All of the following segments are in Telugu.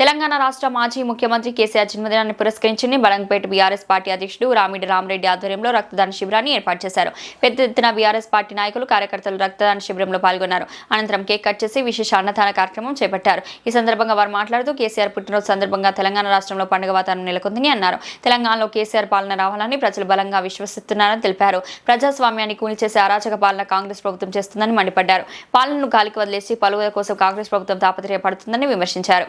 తెలంగాణ రాష్ట్ర మాజీ ముఖ్యమంత్రి కేసీఆర్ జన్మదినాన్ని పురస్కరించుకుని బలంపేట బీఆర్ఎస్ పార్టీ అధ్యక్షుడు రామిడి రామరెడ్డి ఆధ్వర్యంలో రక్తదాన శిబిరాన్ని ఏర్పాటు చేశారు. పెద్ద ఎత్తున బీఆర్ఎస్ పార్టీ నాయకులు కార్యకర్తలు రక్తదాన శిబిరంలో పాల్గొన్నారు. అనంతరం కేక్ కట్ చేసి విశేష అన్నదాన కార్యక్రమం చేపట్టారు. ఈ సందర్భంగా వారు మాట్లాడుతూ కేసీఆర్ పుట్టినరోజు సందర్భంగా తెలంగాణ రాష్ట్రంలో పండుగ వాతావరణం నెలకొందని అన్నారు. తెలంగాణలో కేసీఆర్ పాలన రావాలని ప్రజలు బలంగా విశ్వసిస్తున్నారని తెలిపారు. ప్రజాస్వామ్యాన్ని కూల్చేసే అరాచక పాలన కాంగ్రెస్ ప్రభుత్వం చేస్తుందని మండిపడ్డారు. పాలనను గాలికి వదిలేసి పలువుల కోసం కాంగ్రెస్ ప్రభుత్వం తాపత్రయపడుతుందని విమర్శించారు.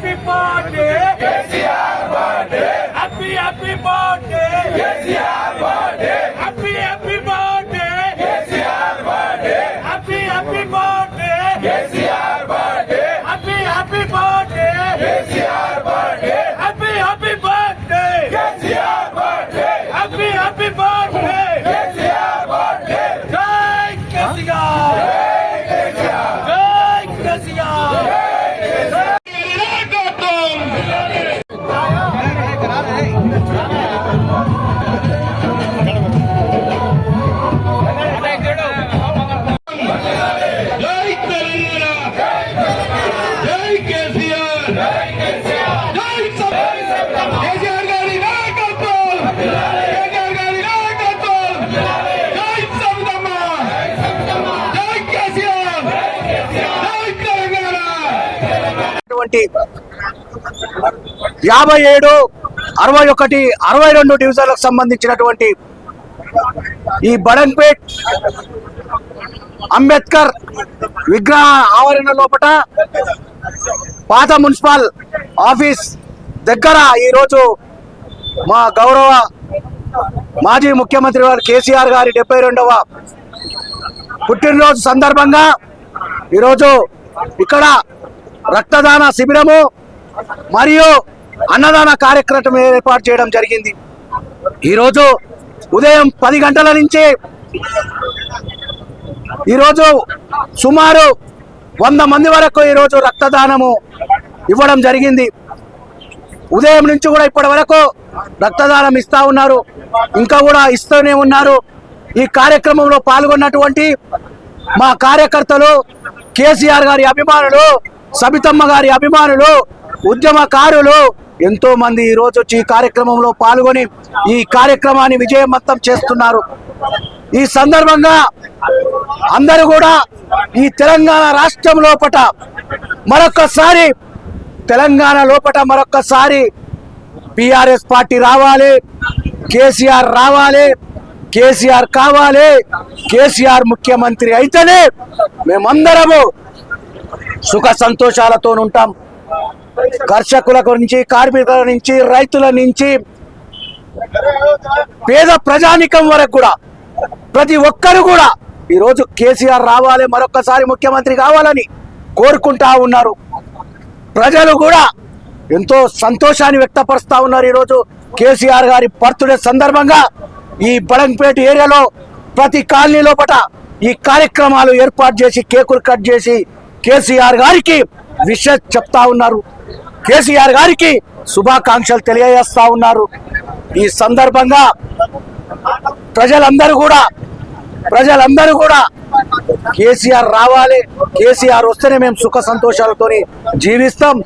happy birthday. ఉన్నటువంటి యాభై ఏడు అరవై ఒకటి అరవై రెండు డివిజన్లకు సంబంధించినటువంటి ఈ బడన్పేట్ అంబేద్కర్ విగ్రహ ఆవరణ లోపట పాత మున్సిపల్ ఆఫీస్ దగ్గర ఈరోజు మా గౌరవ మాజీ ముఖ్యమంత్రి వారు కేసీఆర్ గారి డెబ్బై రెండవ పుట్టినరోజు సందర్భంగా ఈరోజు ఇక్కడ రక్తదాన శిబిరము మరియు అన్నదాన కార్యక్రమం ఏర్పాటు చేయడం జరిగింది. ఈరోజు ఉదయం పది గంటల నుంచి ఈరోజు సుమారు వంద మంది వరకు ఈరోజు రక్తదానము ఇవ్వడం జరిగింది. ఉదయం నుంచి కూడా ఇప్పటి వరకు రక్తదానం ఇస్తా ఉన్నారు. ఇంకా కూడా ఇస్తూనే ఉన్నారు. ఈ కార్యక్రమంలో పాల్గొన్నటువంటి మా కార్యకర్తలు కేసీఆర్ గారి అభిమానులు సబితమ్మ గారి అభిమానులు ఉద్యమకారులు ఎంతో మంది ఈ రోజు వచ్చి ఈ కార్యక్రమంలో పాల్గొని ఈ కార్యక్రమాన్ని విజయవంతం చేస్తున్నారు. ఈ సందర్భంగా అందరూ కూడా ఈ తెలంగాణ రాష్ట్రం లోపట మరొక్కసారి తెలంగాణ లోపట మరొక్కసారి బీఆర్ఎస్ పార్టీ రావాలి కేసీఆర్ రావాలి కేసీఆర్ కావాలి కేసీఆర్ ముఖ్యమంత్రి అయితేనే మేమందరము సుఖ సంతోషాలతో ఉంటాం. కర్షకుల నుంచి కార్మికుల నుంచి రైతుల నుంచి పేద ప్రజానికం వరకు కూడా ప్రతి ఒక్కరు కూడా ఈరోజు కేసీఆర్ రావాలి మరొక్కసారి ముఖ్యమంత్రి కావాలని కోరుకుంటా ఉన్నారు. ప్రజలు కూడా ఎంతో సంతోషాన్ని వ్యక్తపరుస్తా ఉన్నారు ఈరోజు కేసీఆర్ గారి బర్త్డే సందర్భంగా ఈ బడంపేట ఏరియాలో ప్రతి కాలనీ లోపట ఈ కార్యక్రమాలు ఏర్పాటు చేసి కేకులు కట్ చేసి కేసీఆర్ గారికి విష చెప్తా ఉన్నారు. కేసీఆర్ గారికి శుభాకాంక్షలు తెలియజేస్తా ఉన్నారు. ఈ సందర్భంగా ప్రజలందరూ కూడా ప్రజలందరూ కూడా కేసీఆర్ రావాలి. కేసీఆర్ వస్తేనే మేము సుఖ సంతోషాలతోని జీవిస్తాం.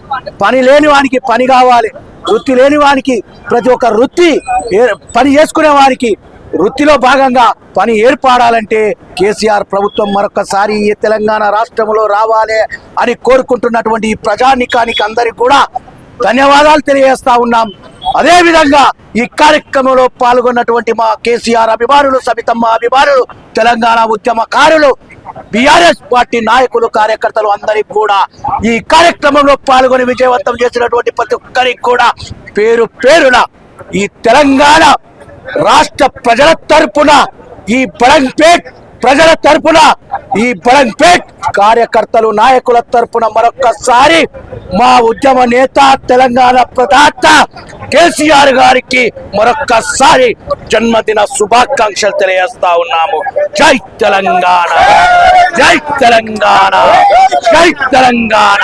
పని లేని వానికి పని కావాలి. వృత్తి లేని వానికి ప్రతి ఒక్క వృత్తి పని చేసుకునే వారికి వృత్తిలో భాగంగా పని ఏర్పడాలంటే కేసీఆర్ ప్రభుత్వం మరొకసారి ఈ తెలంగాణ రాష్ట్రంలో రావాలి అని కోరుకుంటున్నటువంటి ఈ ప్రజానికానికి అందరికి కూడా ధన్యవాదాలు తెలియజేస్తా ఉన్నాం. అదే విధంగా ఈ కార్యక్రమంలో పాల్గొన్నటువంటి మా కేసీఆర్ అభిమానులు సబితమ్మ అభిమానులు తెలంగాణ ఉద్యమకారులు బీఆర్ఎస్ పార్టీ నాయకులు కార్యకర్తలు అందరికి కూడా ఈ కార్యక్రమంలో పాల్గొని విజయవంతం చేసినటువంటి ప్రతి ఒక్కరికి కూడా పేరు పేరున ఈ తెలంగాణ రాష్ట్ర ప్రజల తరపున ఈ బడంపేట్ ప్రజల తరపున ఈ బడంపేట్ కార్యకర్తలు నాయకుల తరపున మరొక్కసారి మా ఉద్యమ నేత తెలంగాణ ప్రదాత కేసీఆర్ గారికి మరొక్కసారి జన్మదిన శుభాకాంక్షలు తెలియజేస్తా ఉన్నాము. జై తెలంగాణ! జై తెలంగాణ! జై తెలంగాణ!